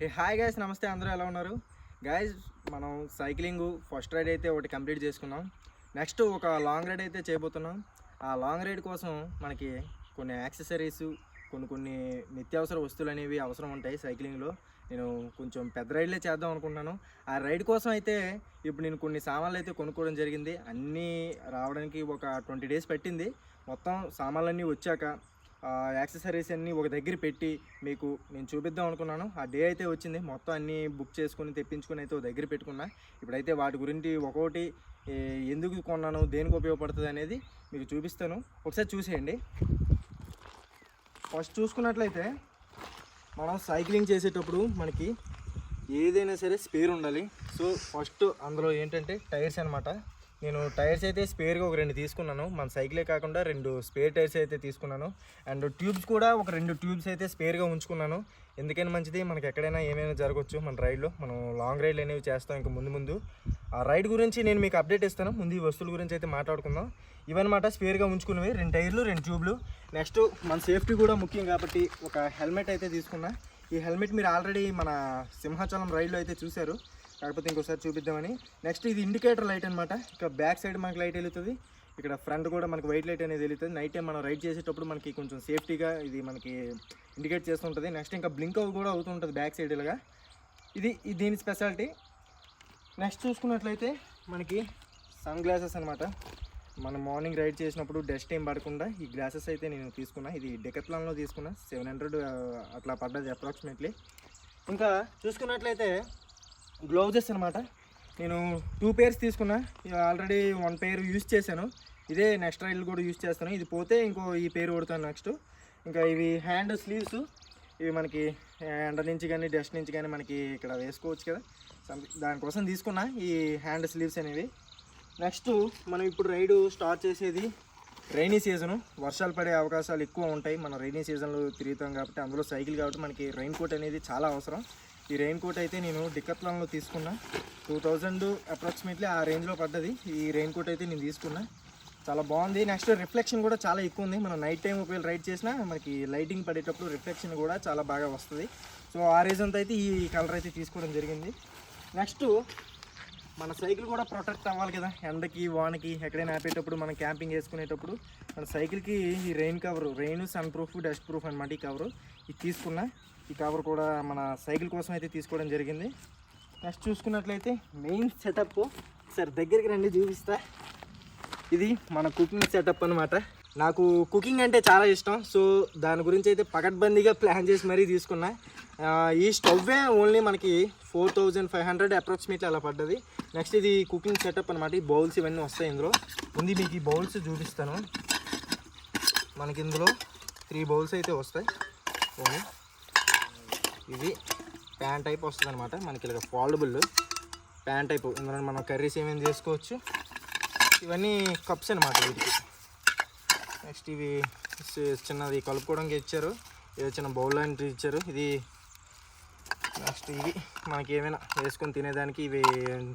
Hey hi guys నమస్తే అందరూ ఎలా ఉన్నారు? గైస్ మనం సైక్లింగ్ ఫస్ట్ రైడ్ అయితే ఒకటి కంప్లీట్ చేసుకున్నాం నెక్స్ట్ ఒక లాంగ్ రైడ్ అయితే చేయబోతున్నాం. ఆ లాంగ్ రైడ్ కోసం మనకి కొన్ని యాక్సెసరీస్ కొన్ని కొన్ని నిత్యావసర వస్తువులు అనేవి అవసరం ఉంటాయి సైక్లింగ్లో నేను కొంచెం పెద్ద రైడ్లే చేద్దాం అనుకుంటున్నాను. ఆ రైడ్ కోసం అయితే ఇప్పుడు నేను కొన్ని సామాన్లు అయితే కొనుక్కోవడం జరిగింది. అన్నీ రావడానికి ఒక ట్వంటీ డేస్ పట్టింది. మొత్తం సామాన్లన్నీ వచ్చాక యాక్సెసరీస్ అన్నీ ఒక దగ్గర పెట్టి మీకు నేను చూపిద్దాం అనుకున్నాను. ఆ డే అయితే వచ్చింది. మొత్తం అన్నీ బుక్ చేసుకుని తెప్పించుకుని అయితే ఒక దగ్గర పెట్టుకున్నా. ఇప్పుడైతే వాటి గురించి ఒక్కొక్కటి ఎందుకు కొన్నాను దేనికి ఉపయోగపడుతుంది అనేది మీకు చూపిస్తాను. ఒకసారి చూసేయండి. ఫస్ట్ చూసుకున్నట్లయితే మనం సైక్లింగ్ చేసేటప్పుడు మనకి ఏదైనా సరే స్పేర్ ఉండాలి. సో ఫస్ట్ అందులో ఏంటంటే టైర్స్ అనమాట నేను టైర్స్ అయితే స్పేర్గా ఒక రెండు తీసుకున్నాను. మన సైకిలే కాకుండా రెండు స్పేర్ టైర్స్ అయితే తీసుకున్నాను. అండ్ ట్యూబ్స్ కూడా ఒక రెండు ట్యూబ్స్ అయితే స్పేర్గా ఉంచుకున్నాను. ఎందుకని మంచిది మనకి ఎక్కడైనా ఏమైనా జరగవచ్చు మన రైడ్లో. మనం లాంగ్ రైడ్లు అనేవి చేస్తాం ఇంకా ముందు ముందు. ఆ రైడ్ గురించి నేను మీకు అప్డేట్ ఇస్తాను. ముందు ఈ వస్తువుల గురించి అయితే మాట్లాడుకుందాం. ఇవన్నమాట స్పేర్గా ఉంచుకున్నవి. రెండు టైర్లు రెండు ట్యూబ్లు. నెక్స్ట్ మన సేఫ్టీ కూడా ముఖ్యం కాబట్టి ఒక హెల్మెట్ అయితే తీసుకున్నా. ఈ హెల్మెట్ మీరు ఆల్రెడీ మన సింహాచలం రైడ్లో అయితే చూశారు. కాకపోతే ఇంకోసారి చూపిద్దామని. నెక్స్ట్ ఇది ఇండికేటర్ లైట్ అనమాట ఇక బ్యాక్ సైడ్ మనకి లైట్ వెలుగుతుంది. ఇక్కడ ఫ్రంట్ కూడా మనకి వైట్ లైట్ అనేది వెలుగుతుంది. నైట్ టైం మనం రైడ్ చేసేటప్పుడు మనకి కొంచెం సేఫ్టీగా ఇది మనకి ఇండికేట్ చేస్తుంటుంది నెక్స్ట్ ఇంకా బ్లింక్ అవి కూడా అవుతుంటుంది బ్యాక్ సైడ్ ఇలాగా. ఇది ఇది దీని స్పెషాలిటీ నెక్స్ట్ చూసుకున్నట్లయితే మనకి సన్ గ్లాసెస్ అనమాట మనం మార్నింగ్ రైడ్ చేసినప్పుడు డస్ట్ ఏం పడకుండా ఈ గ్లాసెస్ అయితే నేను తీసుకున్నా. ఇది డెకత్లాన్లో తీసుకున్నా. సెవెన్ హండ్రెడ్ అట్లా పడ్డది అప్రాక్సిమేట్లీ ఇంకా చూసుకున్నట్లయితే గ్లౌజెస్ అనమాట నేను టూ పేర్స్ తీసుకున్నా. ఆల్రెడీ వన్ పేరు యూజ్ చేశాను. ఇదే నెక్స్ట్ రైల్ కూడా యూజ్ చేస్తాను. ఇది పోతే ఇంకో ఈ పేరు కొడతాను నెక్స్ట్ ఇంకా ఇవి హ్యాండ్ స్లీవ్స్ ఇవి మనకి ఎండ నుంచి కానీ డస్ట్ నుంచి కానీ మనకి ఇక్కడ వేసుకోవచ్చు కదా. దానికోసం తీసుకున్నా ఈ హ్యాండ్ స్లీవ్స్ అనేవి. నెక్స్ట్ మనం ఇప్పుడు రైడు స్టార్ట్ చేసేది రైనీ సీజను వర్షాలు పడే అవకాశాలు ఎక్కువ ఉంటాయి. మనం రైనీ సీజన్లో తిరుగుతాం కాబట్టి అందులో సైకిల్ కాబట్టి మనకి రెయిన్ కోట్ అనేది చాలా అవసరం. ఈ రెయిన్ కోట్ అయితే నేను డిక్కత్లంలో తీసుకున్నా. టూ థౌజండ్ అప్రాక్సిమేట్లీ ఆ రేంజ్లో పడ్డది. ఈ రెయిన్ కోట్ అయితే నేను తీసుకున్నా. చాలా బాగుంది. నెక్స్ట్ రిఫ్లెక్షన్ కూడా చాలా ఎక్కువ ఉంది. మనం నైట్ టైం ఒకవేళ రైడ్ చేసినా మనకి లైటింగ్ పడేటప్పుడు రిఫ్లెక్షన్ కూడా చాలా బాగా వస్తుంది. సో ఆ రీజన్తో అయితే ఈ కలర్ అయితే తీసుకోవడం జరిగింది. నెక్స్ట్ మన సైకిల్ కూడా ప్రొటెక్ట్ అవ్వాలి కదా. ఎండకి వానకి ఎక్కడైనా ఆపేటప్పుడు మనం క్యాంపింగ్ వేసుకునేటప్పుడు మన సైకిల్కి ఈ rain cover rain sun proof dust proof అనమాట ఈ కవరు ఇది తీసుకున్నా. ఈ కవర్ కూడా మన సైకిల్ కోసం అయితే తీసుకోవడం జరిగింది. నెక్స్ట్ చూసుకున్నట్లయితే మెయిన్ సెటప్ సార్ దగ్గరికి రండి చూపిస్తా. ఇది మన కుకింగ్ సెటప్ అనమాట నాకు కుకింగ్ అంటే చాలా ఇష్టం. సో దాని గురించి అయితే పకడ్బందీగా ప్లాన్ చేసి మరీ తీసుకున్నా. ఈ స్టవ్వే ఓన్లీ మనకి four thousand five hundred approximately అలా పడ్డది. నెక్స్ట్ ఇది కుకింగ్ సెటప్ అనమాట ఈ బౌల్స్ ఇవన్నీ వస్తాయి ఇందులో. ఉంది మీకు ఈ బౌల్స్ చూపిస్తాను. మనకి ఇందులో త్రీ బౌల్స్ అయితే వస్తాయి. ఓన్లీ ఇది ప్యాన్ టైప్ వస్తుంది అనమాట మనకి ఇలా ఫోల్డబుల్ ప్యాన్ టైప్ ఇందులో మనం కర్రీస్ ఏమేమి చేసుకోవచ్చు? ఇవన్నీ కప్స్ అనమాట వీటికి. నెక్స్ట్ ఇవి చిన్నది కలుపుకోవడానికి ఇచ్చారు. ఇది చిన్న బౌల్ లాంటిది ఇచ్చారు. ఇది నెక్స్ట్ ఇవి మనకి ఏమైనా వేసుకొని తినేదానికి ఇవి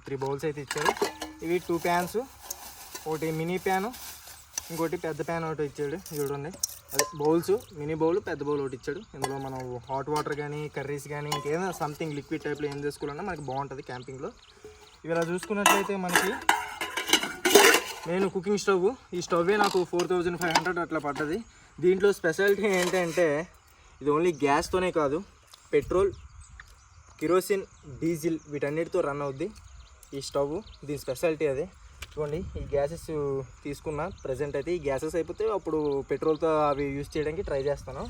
త్రీ బౌల్స్ అయితే ఇచ్చారు. ఇవి టూ ప్యాన్స్ ఒకటి మినీ ప్యాను ఇంకోటి పెద్ద ప్యాన్ ఒకటి ఇచ్చాడు. చూడండి. అదే బౌల్స్ మినీ బౌల్ పెద్ద బౌల్ ఒకటి ఇచ్చాడు. ఇందులో మనం హాట్ వాటర్ కానీ కర్రీస్ కానీ ఇంకేదైనా సంథింగ్ లిక్విడ్ టైప్లో ఏం చేసుకోవాలన్నా మనకి బాగుంటుంది క్యాంపింగ్లో ఇవి ఇలా చూసుకున్నట్లయితే మనకి నేను కుకింగ్ స్టవ్ ఈ స్టవ్వే నాకు ఫోర్ థౌజండ్ ఫైవ్ హండ్రెడ్ అట్లా పడ్డది. దీంట్లో స్పెషాలిటీ ఏంటంటే ఇది ఓన్లీ గ్యాస్తోనే కాదు పెట్రోల్ కిరోసిన్ డీజిల్ వీటన్నిటితో రన్ అవుద్ది ఈ స్టవ్ దీని స్పెషాలిటీ అదే. చూడండి ఈ గ్యాసెస్ తీసుకున్నా. ప్రజెంట్ అయితే ఈ గ్యాసెస్ అయిపోతే అప్పుడు పెట్రోల్తో అవి యూజ్ చేయడానికి ట్రై చేస్తాను.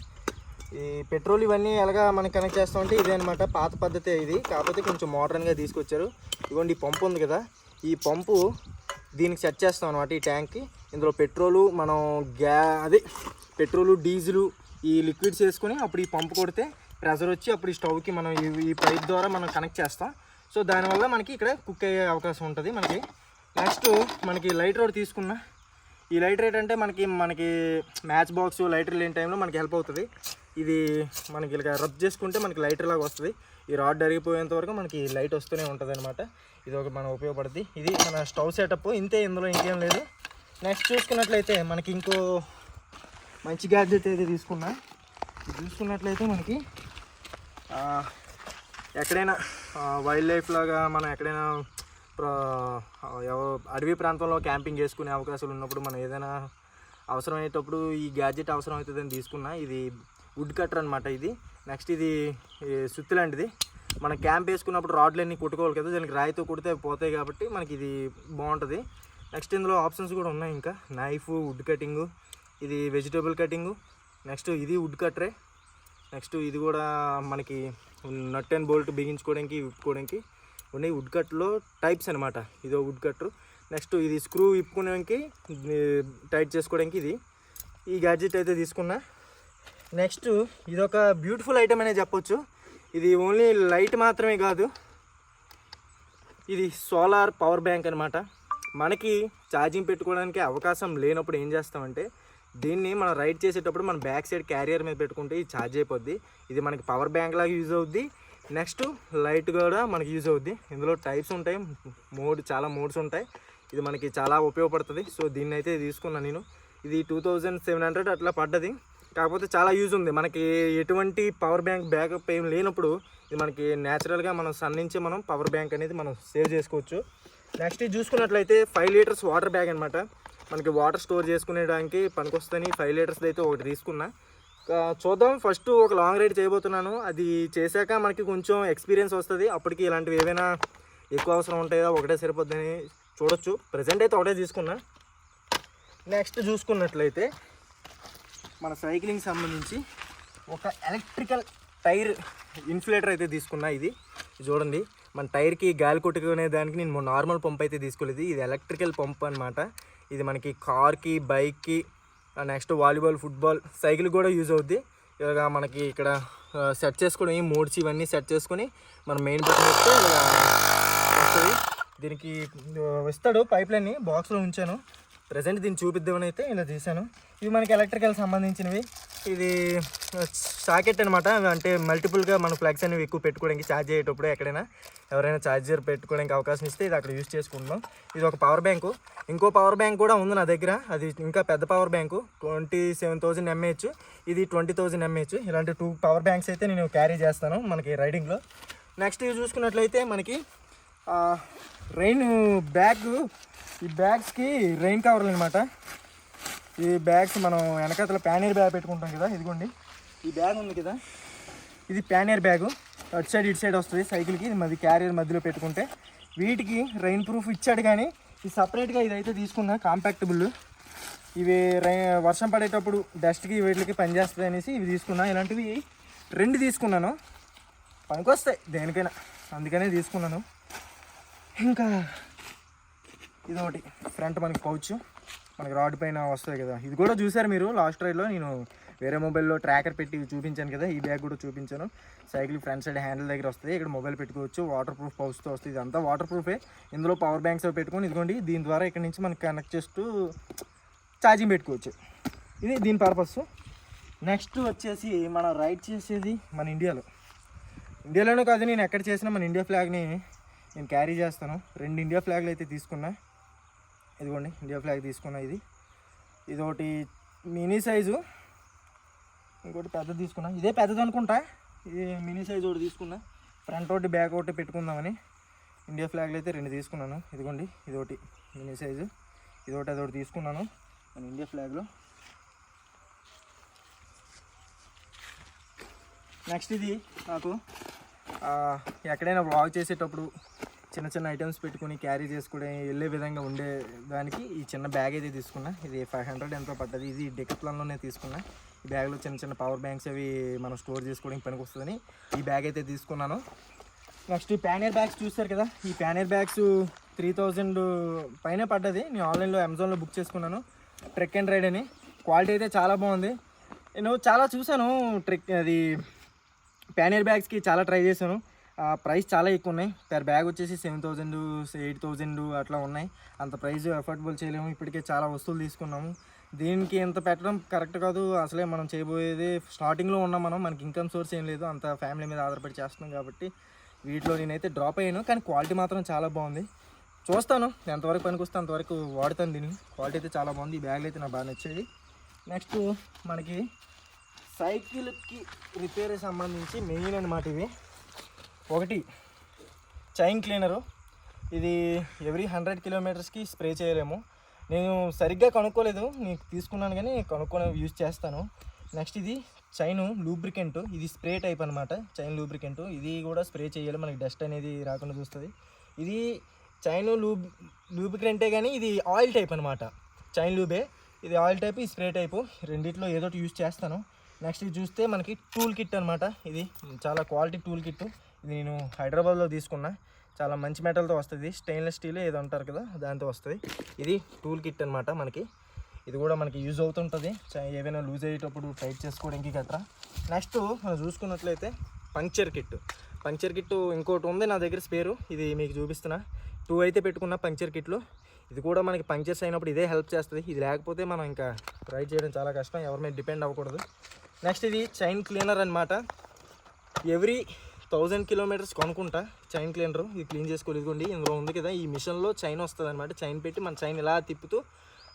ఈ పెట్రోల్ ఇవన్నీ ఎలాగా మనం కనెక్ట్ చేస్తామంటే ఇదే అనమాట పాత పద్ధతి ఇది. కాకపోతే కొంచెం మోడర్న్గా తీసుకొచ్చారు. ఇదిగోండి ఈ పంపు ఉంది కదా. ఈ పంపు దీనికి సెట్ చేస్తాం అనమాట ఈ ట్యాంక్కి. ఇందులో పెట్రోలు మనం గ్యా అదే పెట్రోలు డీజిలు ఈ లిక్విడ్స్ వేసుకొని అప్పుడు ఈ పంపు కొడితే ప్రెషర్ వచ్చి అప్పుడు ఈ స్టవ్కి మనం ఈ- ఈ పైప్ ద్వారా మనం కనెక్ట్ చేస్తాం. సో దానివల్ల మనకి ఇక్కడ కుక్ అయ్యే అవకాశం ఉంటుంది మనకి. నెక్స్ట్ మనకి లైట్ రోడ్ తీసుకున్నా. ఈ లైట్ రేట్ అంటే మనకి మనకి మ్యాచ్ బాక్స్ లైటర్ లేని టైంలో మనకి హెల్ప్ అవుతుంది. ఇది మనకి ఇలా రబ్ చేసుకుంటే మనకి లైటర్ లాగా వస్తుంది. ఈ రాడ్ అరిగిపోయేంత వరకు మనకి లైట్ వస్తూనే ఉంటుంది అనమాట ఇది ఒక మనం ఉపయోగపడుతుంది ఇది మన స్టవ్ సెటప్. ఇంతే ఇందులో ఇంకేం లేదు. నెక్స్ట్ చూసుకున్నట్లయితే మనకి ఇంకో మంచి గ్యాడ్జెట్ అయితే తీసుకున్నా. చూసుకున్నట్లయితే మనకి ఎక్కడైనా వైల్డ్ లైఫ్ లాగా మనం ఎక్కడైనా అడవి ప్రాంతంలో క్యాంపింగ్ చేసుకునే అవకాశాలు ఉన్నప్పుడు మనం ఏదైనా అవసరమయ్యేటప్పుడు ఈ గ్యాడ్జెట్ అవసరం అవుతుందని తీసుకున్నా ఇది వుడ్ కట్టర్ అనమాట ఇది. నెక్స్ట్ ఇది సుత్తి లాంటిది. మనం క్యాంప్ వేసుకున్నప్పుడు రాడ్లు అన్నీ కుట్టుకోవాలి కదా దానికి రాయితో కుడితే అవి పోతాయి కాబట్టి మనకి ఇది బాగుంటుంది. నెక్స్ట్ ఇందులో ఆప్షన్స్ కూడా ఉన్నాయి ఇంకా. నైఫ్ వుడ్ కటింగు ఇది వెజిటేబుల్ కటింగు నెక్స్ట్ ఇది వుడ్ కట్టరే నెక్స్ట్ ఇది కూడా మనకి నట్ అండ్ బోల్ట్ బిగించుకోవడానికి విప్పుకోవడానికి ఉన్నాయి వుడ్ కట్లో టైప్స్ అనమాట ఇది వుడ్ కట్ నెక్స్ట్ ఇది స్క్రూ ఇప్పుకోవడానికి టైట్ చేసుకోవడానికి ఇది. ఈ గ్యాడ్జెట్ అయితే తీసుకున్నా. నెక్స్ట్ ఇది ఒక బ్యూటిఫుల్ ఐటమ్ అనే చెప్పొచ్చు. ఇది ఓన్లీ లైట్ మాత్రమే కాదు. ఇది సోలార్ పవర్ బ్యాంక్ అనమాట మనకి ఛార్జింగ్ పెట్టుకోవడానికి అవకాశం లేనప్పుడు ఏం చేస్తామంటే దీన్ని మనం రైడ్ చేసేటప్పుడు మన బ్యాక్ సైడ్ క్యారియర్ మీద పెట్టుకుంటే ఇది ఛార్జ్ అయిపోద్ది. ఇది మనకి పవర్ బ్యాంక్ లాగా యూజ్ అవుద్ది. నెక్స్ట్ లైట్ కూడా మనకి యూజ్ అవుద్ది. ఇందులో టైప్స్ ఉంటాయి. మోడ్ చాలా మోడ్స్ ఉంటాయి. ఇది మనకి చాలా ఉపయోగపడుతుంది. సో దీన్ని అయితే తీసుకున్నాను నేను. ఇది టూ థౌజండ్ సెవెన్ హండ్రెడ్ అట్లా పడ్డది. కాకపోతే చాలా యూజ్ ఉంది. మనకి ఎటువంటి పవర్ బ్యాంక్ బ్యాకప్ ఏం లేనప్పుడు ఇది మనకి న్యాచురల్గా మనం సన్ నుంచి మనం పవర్ బ్యాంక్ అనేది మనం సేవ్ చేసుకోవచ్చు. నెక్స్ట్ చూసుకున్నట్లయితే ఫైవ్ లీటర్స్ వాటర్ బ్యాగ్ అనమాట మనకి వాటర్ స్టోర్ చేసుకునేదానికి పనికొస్తుందని ఫైవ్ లీటర్స్ అయితే ఒకటి తీసుకున్నా. చూద్దాం. ఫస్ట్ ఒక లాంగ్ రైడ్ చేయబోతున్నాను. అది చేశాక మనకి కొంచెం ఎక్స్పీరియన్స్ వస్తుంది. అప్పటికి ఇలాంటివి ఏవైనా ఎక్కువ అవసరం ఉంటాయో? ఒకటే సరిపోద్దని చూడొచ్చు. ప్రజెంట్ అయితే ఒకటే తీసుకున్నా. నెక్స్ట్ చూసుకున్నట్లయితే మన సైక్లింగ్ సంబంధించి ఒక ఎలక్ట్రికల్ టైర్ ఇన్ఫ్లేటర్ అయితే తీసుకున్నా ఇది. ఇది చూడండి. మన టైర్కి గాలి కొట్టుకునే దానికి నేను నార్మల్ పంప్ అయితే తీసుకోలేదు. ఇది ఎలక్ట్రికల్ పంప్ అనమాట ఇది మనకి కార్కి బైక్కి నెక్స్ట్ వాలీబాల్ ఫుట్బాల్ సైకిల్ కూడా యూజ్ అవుద్ది. ఇలాగా మనకి ఇక్కడ సెట్ చేసుకోవడం ఈ మోడ్స్ ఇవన్నీ సెట్ చేసుకొని మన మెయిన్ బటన్ వేస్తే వస్తుంది. దీనికి ఇస్తాడు పైప్ లైన్ని బాక్స్లో ఉంచాను. ప్రజెంట్ దీన్ని చూపిద్దామని అయితే ఇలా తీసాను ఇవి మనకి ఎలక్ట్రికల్ సంబంధించినవి. ఇది సాకెట్ అనమాట అంటే మల్టిపుల్గా మన ఫ్లగ్స్ అనేవి ఎక్కువ పెట్టుకోవడానికి ఛార్జ్ అయ్యేటప్పుడు ఎక్కడైనా ఎవరైనా ఛార్జర్ పెట్టుకోవడానికి అవకాశం ఇస్తే ఇది అక్కడ యూజ్ చేసుకుంటున్నాం. ఇది ఒక పవర్ బ్యాంకు ఇంకో పవర్ బ్యాంక్ కూడా ఉంది నా దగ్గర. అది ఇంకా పెద్ద power bank twenty seven thousand mAh ఇది ట్వంటీ థౌజండ్ ఎంఏహెచ్ ఇలాంటి టూ పవర్ బ్యాంక్స్ అయితే నేను క్యారీ చేస్తాను మనకి రైడింగ్లో నెక్స్ట్ ఇవి చూసుకున్నట్లయితే మనకి రెయిన్ బ్యాగ్ ఈ బ్యాగ్స్కి రెయిన్ కవర్లు అనమాట ఈ బ్యాగ్స్ మనం వెనకాతల ప్యానీర్ బ్యాగ్ పెట్టుకుంటాం కదా ఇదిగోండి. ఈ బ్యాగ్ ఉంది కదా? ఇది ప్యానీర్ బ్యాగు. అటు సైడ్ ఇటు సైడ్ వస్తుంది సైకిల్కి. ఇది మధ్య క్యారియర్ మధ్యలో పెట్టుకుంటే వీటికి రైన్ ప్రూఫ్ ఇచ్చాడు కానీ ఇది సపరేట్గా ఇదైతే తీసుకున్నా కాంపాక్టబుల్ ఇవి రై వర్షం పడేటప్పుడు డస్ట్కి వీటికి పనిచేస్తుంది అనేసి ఇవి తీసుకున్నా. ఇలాంటివి రెండు తీసుకున్నాను. పనికొస్తాయి దేనికైనా. అందుకనే తీసుకున్నాను. ఇంకా ఇది ఒకటి ఫ్రంట్ మనకి పౌచ్. మనకి రాడ్ పైన వస్తాయి కదా. ఇది కూడా చూసారు మీరు? లాస్ట్ రైడ్లో నేను వేరే మొబైల్లో ట్రాకర్ పెట్టి చూపించాను కదా. ఈ బ్యాగ్ కూడా చూపించాను. సైకిల్ ఫ్రంట్ సైడ్ హ్యాండిల్ దగ్గర వస్తుంది. ఇక్కడ మొబైల్ పెట్టుకోవచ్చు. వాటర్ ప్రూఫ్ పౌచ్తో వస్తుంది. ఇదంతా వాటర్ ప్రూఫే ఇందులో పవర్ బ్యాంక్స్ పెట్టుకొని ఇదిగోండి దీని ద్వారా ఇక్కడ నుంచి మనకి కనెక్ట్ చేస్తూ ఛార్జింగ్ పెట్టుకోవచ్చు. ఇది దీని పర్పస్ నెక్స్ట్ వచ్చేసి మనం రైడ్ చేసేది మన ఇండియాలో. ఇండియాలోనే కాదు నేను ఎక్కడ చేసినా మన ఇండియా ఫ్లాగ్ని నేను క్యారీ చేస్తాను. రెండు ఇండియా ఫ్లాగ్లు అయితే తీసుకున్నా. ఇదిగోండి ఇండియా ఫ్లాగ్ తీసుకున్న ఇది. ఇది ఒకటి మినీ సైజు. ఇంకోటి పెద్దది తీసుకున్నా. ఇదే పెద్దది అనుకుంటా. ఇది మినీ సైజు ఒకటి తీసుకున్నా. ఫ్రంట్ ఒకటి బ్యాక్ ఒకటి పెట్టుకుందామని ఇండియా ఫ్లాగ్లు అయితే రెండు తీసుకున్నాను. ఇదిగోండి ఇది ఒకటి మినీ సైజు. ఇది ఒకటి అదొకటి తీసుకున్నాను మన ఇండియా ఫ్లాగ్లో. నెక్స్ట్ ఇది నాకు ఎక్కడైనా బ్లాగ్ చేసేటప్పుడు చిన్న చిన్న ఐటమ్స్ పెట్టుకుని క్యారీ చేసుకునే వెళ్ళే విధంగా ఉండే దానికి ఈ చిన్న బ్యాగ్ అయితే తీసుకున్నా. ఇది ఫైవ్ హండ్రెడ్ ఎంతో పడ్డది. ఇది డెకప్లాన్లోనే తీసుకున్నా. ఈ బ్యాగ్లో చిన్న చిన్న పవర్ బ్యాంక్స్ అవి మనం స్టోర్ చేసుకోవడానికి పనికొస్తుందని ఈ బ్యాగ్ అయితే తీసుకున్నాను. నెక్స్ట్ ఈ ప్యానియర్ బ్యాగ్స్ చూస్తారు కదా? ఈ ప్యానియర్ బ్యాగ్స్ త్రీ థౌజండ్ పైన పడ్డది. నేను ఆన్లైన్లో అమెజాన్లో బుక్ చేసుకున్నాను. ట్రెక్ అండ్ రైడ్ అని. క్వాలిటీ అయితే చాలా బాగుంది. నేను చాలా చూశాను ట్రెక్ అది ప్యానియర్ బ్యాగ్స్కి చాలా ట్రై చేశాను. ప్రైస్ చాలా ఎక్కువ ఉన్నాయి పెర్ బ్యాగ్ వచ్చేసి సెవెన్ థౌజండ్ ఎయిట్ థౌజండ్ అట్లా ఉన్నాయి. అంత ప్రైస్ అఫోర్డబుల్ చేయలేము. ఇప్పటికే చాలా వస్తువులు తీసుకున్నాము. దీనికి ఎంత పెట్టడం కరెక్ట్ కాదు. అసలే మనం చేయబోయేది స్టార్టింగ్లో ఉన్నాం మనం. మనకి ఇన్కమ్ సోర్స్ ఏం లేదు. అంత ఫ్యామిలీ మీద ఆధారపడి చేస్తున్నాం కాబట్టి వీటిలో నేనైతే డ్రాప్ అయ్యాను. కానీ క్వాలిటీ మాత్రం చాలా బాగుంది. చూస్తాను. ఎంతవరకు పనికొస్తే అంతవరకు వాడుతాను దీన్ని. క్వాలిటీ అయితే చాలా బాగుంది. ఈ బ్యాగ్లు అయితే నాకు బాగా నచ్చేది నెక్స్ట్ మనకి సైకిల్కి రిపేర్ సంబంధించి మెయిన్ అనమాట ఇవి. ఒకటి. Chain cleaner. ఇది ఎవ్రీ హండ్రెడ్ కిలోమీటర్స్కి స్ప్రే చేయలేము. నేను సరిగ్గా కనుక్కోలేదు. నీకు తీసుకున్నాను కానీ కనుక్కొని యూజ్ చేస్తాను. నెక్స్ట్ ఇది చైన్ లూబ్రికెంట్. ఇది స్ప్రే టైప్ అనమాట చైన్ లూబ్రికెంట్. ఇది కూడా స్ప్రే చేయాలి. మనకి డస్ట్ అనేది రాకుండా చూస్తుంది. ఇది చైన్ లూబ్ లూబ్రికెంటే కానీ ఇది ఆయిల్ టైప్ అనమాట చైన్ లూబే. ఇది ఆయిల్ టైప్ ఈ స్ప్రే టైపు. రెండిట్లో ఏదో ఒకటి యూజ్ చేస్తాను. నెక్స్ట్ ఇది చూస్తే మనకి టూల్ కిట్ అనమాట ఇది చాలా క్వాలిటీ టూల్ కిట్ ఇది నేను హైదరాబాద్లో తీసుకున్నా చాలా మంచి మెటల్తో వస్తుంది. స్టెయిన్లెస్ స్టీల్ ఏదో అంటారు కదా దాంతో వస్తుంది. ఇది టూల్ కిట్ అనమాట మనకి. ఇది కూడా మనకి యూజ్ అవుతుంటుంది. ఏవైనా లూజ్ అయ్యేటప్పుడు టైట్ చేసుకోవడానికి గట్రా నెక్స్ట్ మనం చూసుకున్నట్లయితే పంక్చర్ కిట్. పంక్చర్ కిట్ ఇంకోటి ఉంది నా దగ్గర స్పేరు. ఇది మీకు చూపిస్తున్నా. టూ అయితే పెట్టుకున్న పంక్చర్ కిట్లు. ఇది కూడా మనకి పంక్చర్స్ అయినప్పుడు ఇదే హెల్ప్ చేస్తుంది. ఇది లేకపోతే మనం ఇంకా రైడ్ చేయడం చాలా కష్టం. ఎవరి మీద డిపెండ్ అవ్వకూడదు. నెక్స్ట్ ఇది చైన్ క్లీనర్ అనమాట ఎవ్రీ థౌజండ్ కిలోమీటర్స్ కొనుక్కుంటా. చైన్ క్లీనర్ ఇది క్లీన్ చేసుకోలేదుకోండి ఇందులో ఉంది కదా ఈ మిషన్లో చైన్ వస్తుంది అనమాట చైన్ పెట్టి మన చైన్ ఇలా తిప్పుతూ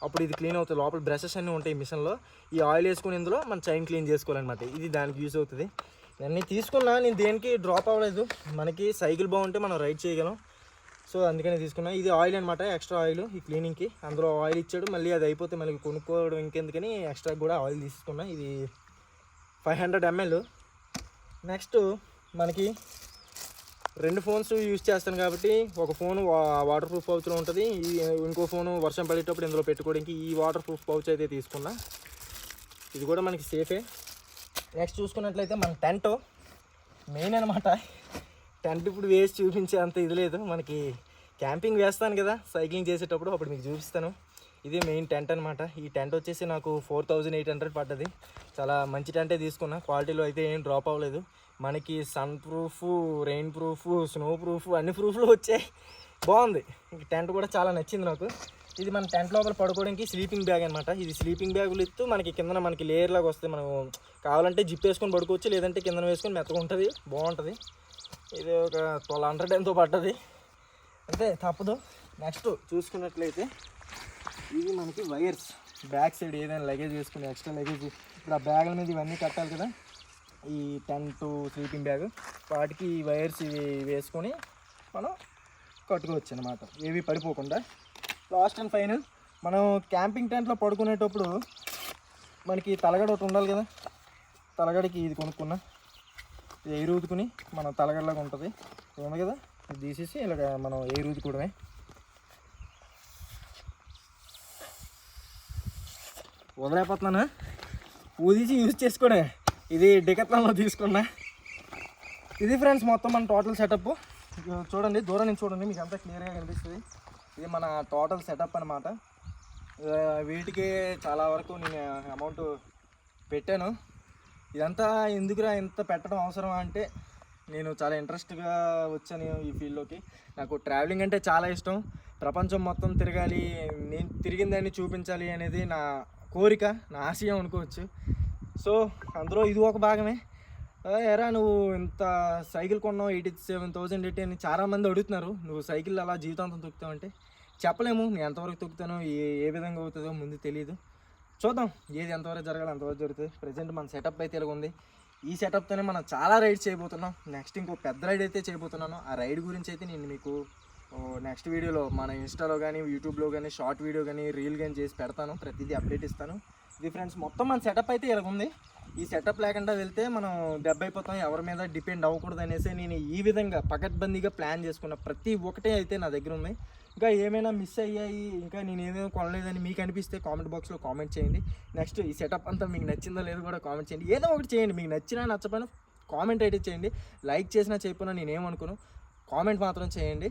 అప్పుడు ఇది క్లీన్ అవుతుంది. లోపల బ్రషెస్ అన్నీ ఉంటాయి మిషన్లో. ఈ ఆయిల్ వేసుకుని ఇందులో మన చైన్ క్లీన్ చేసుకోవాలన్నమాట. ఇది దానికి యూజ్ అవుతుంది. ఇవన్నీ తీసుకున్నా నేను దేనికి డ్రాప్ అవ్వలేదు. మనకి సైకిల్ బాగుంటే మనం రైడ్ చేయగలం. సో అందుకని తీసుకున్నా. ఇది ఆయిల్ అనమాట ఎక్స్ట్రా ఆయిల్ ఈ క్లీనింగ్కి. అందులో ఆయిల్ ఇచ్చాడు మళ్ళీ అది అయిపోతే మళ్ళీ కొనుక్కోవడం ఇంకెందుకని ఎక్స్ట్రా కూడా ఆయిల్ తీసుకున్నా. ఇది ఫైవ్ హండ్రెడ్ ఎంఎల్. నెక్స్ట్ మనకి రెండు ఫోన్స్ యూజ్ చేస్తాను కాబట్టి ఒక ఫోన్ వాటర్ ప్రూఫ్ పౌచ్లో ఉంటుంది. ఈ ఇంకో ఫోను వర్షం పడేటప్పుడు ఇందులో పెట్టుకోవడానికి ఈ వాటర్ ప్రూఫ్ పౌచ్ అయితే తీసుకున్నా. ఇది కూడా మనకి సేఫే నెక్స్ట్ చూసుకున్నట్లయితే మన టెంట్. మెయిన్ అనమాట టెంట్ ఇప్పుడు వేసి చూపించే అంత ఇది లేదు. మనకి క్యాంపింగ్ వేస్తాను కదా. సైక్లింగ్ చేసేటప్పుడు అప్పుడు మీకు చూపిస్తాను. ఇది మెయిన్ టెంట్ అనమాట ఈ టెంట్ వచ్చేసి నాకు ఫోర్ థౌజండ్ ఎయిట్ హండ్రెడ్ పడ్డది. చాలా మంచి టెంటే తీసుకున్నా. క్వాలిటీలో అయితే ఏం డ్రాప్ అవ్వలేదు. మనకి sun proof rain proof snow proof అన్ని ప్రూఫ్లు వచ్చాయి. బాగుంది. టెంట్ కూడా చాలా నచ్చింది నాకు. ఇది మన టెంట్ లోపల పడుకోవడానికి స్లీపింగ్ బ్యాగ్ అనమాట ఇది స్లీపింగ్ బ్యాగులు ఇస్తూ మనకి కిందన మనకి లేయర్ లాగా వస్తాయి. మనం కావాలంటే జిప్ వేసుకొని పడుకోవచ్చు లేదంటే కిందన వేసుకొని మెత్తగా ఉంటుంది. బాగుంటుంది. ఇది ఒక ట్వెల్వ్ హండ్రెడ్ ఎంతో పడ్డది. అంతే తప్పదు. నెక్స్ట్ చూసుకున్నట్లయితే ఇవి మనకి వైర్స్. బ్యాక్ సైడ్ ఏదైనా లగేజ్ వేసుకుని ఎక్స్ట్రా లగేజ్ ఇప్పుడు ఆ బ్యాగుల మీద ఇవన్నీ కట్టాలి కదా? ఈ టెంట్ స్లీపింగ్ బ్యాగ్ వాటికి ఈ వైర్స్ ఇవి వేసుకొని మనం కట్టుకోవచ్చు అనమాట ఏవి పడిపోకుండా. లాస్ట్ అండ్ ఫైనల్ మనం క్యాంపింగ్ టెంట్లో పడుకునేటప్పుడు మనకి తలగడ ఒకటి ఉండాలి కదా? తలగడికి ఇది కొనుక్కున్నా. ఇది ఎయిర్ ఊదుకుని మనం తలగడలాగా ఉంటుంది. ఏమో ఉంది కదా తీసేసి ఇలాగ మనం ఎయిర్ ఊదుకోవడమే. వదిలేకపోతున్నాను ఊదించి యూజ్ చేసుకోడే. ఇది డికత్లంలో తీసుకున్నా. ఇది ఫ్రెండ్స్ మొత్తం మన టోటల్ సెటప్ చూడండి దూరం నుంచి చూడండి మీకు అంతా క్లియర్గా కనిపిస్తుంది. ఇది మన టోటల్ సెటప్ అనమాట వీటికి చాలా వరకు నేను అమౌంట్ పెట్టాను. ఇదంతా ఎందుకురా ఇంత పెట్టడం అవసరమా అంటే నేను చాలా ఇంట్రెస్ట్గా వచ్చాను ఈ ఫీల్డ్లోకి నాకు ట్రావెలింగ్ అంటే చాలా ఇష్టం. ప్రపంచం మొత్తం తిరగాలి నేను తిరిగిందని చూపించాలి అనేది నా కోరిక నా ఆశయం అనుకోవచ్చు. సో అందులో ఇది ఒక భాగమే. ఎరా నువ్వు ఇంత సైకిల్ కొన్నావు ఎయిటీ సెవెన్ థౌజండ్ ఎయిటీ అని చాలామంది అడుగుతున్నారు. నువ్వు సైకిల్ అలా జీవితాంతం తొక్కుతావు అంటే చెప్పలేము. నేను ఎంతవరకు తొక్కుతానో ఏ ఏ విధంగా అవుతుందో ముందు తెలియదు చూద్దాం ఏది ఎంతవరకు జరగాలి అంతవరకు జరుగుతుంది. ప్రజెంట్ మన సెటప్ అయితే ఇలా ఉంది ఈ సెటప్తోనే మనం చాలా రైడ్స్ చేయబోతున్నాం. నెక్స్ట్ ఇంకో పెద్ద రైడ్ అయితే చేయబోతున్నాను. ఆ రైడ్ గురించి అయితే నేను మీకు నెక్స్ట్ వీడియోలో మన ఇన్స్టాలో కానీ యూట్యూబ్లో కానీ షార్ట్ వీడియో కానీ రీల్ కానీ చేసి పెడతాను. ప్రతిదీ అప్డేట్ ఇస్తాను. ఇది ఫ్రెండ్స్ మొత్తం మన సెటప్ అయితే ఇలా ఉంది. ఈ సెటప్ లేకుండా వెళ్తే మనం దెబ్బ అయిపోతాం ఎవరి మీద డిపెండ్ అవ్వకూడదు అనేసి నేను ఈ విధంగా పకడ్బందీగా ప్లాన్ చేసుకున్న ప్రతి ఒక్కటే అయితే నా దగ్గర ఉంది. ఇంకా ఏమైనా మిస్ అయ్యాయి? ఇంకా నేను ఏమేమి కొనలేదని మీకు అనిపిస్తే కామెంట్ బాక్స్లో కామెంట్ చేయండి. నెక్స్ట్ ఈ సెటప్ అంతా మీకు నచ్చిందో లేదో కూడా కామెంట్ చేయండి. ఏదో ఒకటి చేయండి. మీకు నచ్చినా నచ్చపోయినా కామెంట్ అయితే చేయండి. లైక్ చేసినా చెప్పినా నేనేమనుకోను కామెంట్ మాత్రం చేయండి.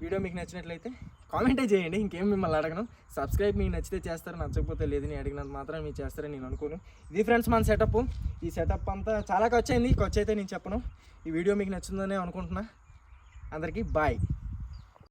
వీడియో మీకు నచ్చినట్లయితే కామెంటే చేయండి. ఇంకేం మిమ్మల్ని అడగను. సబ్స్క్రైబ్ మీకు నచ్చితే చేస్తారు నచ్చకపోతే లేదు నేను అడిగినంత మాత్రం మీరు చేస్తారని నేను అనుకోను. ఇది ఫ్రెండ్స్ మన సెటప్ ఈ సెటప్ అంతా చాలా ఖర్చు అయింది. ఖర్చు అయితే నేను చెప్పను. ఈ వీడియో మీకు నచ్చిందనే అనుకుంటున్నా. అందరికీ బాయ్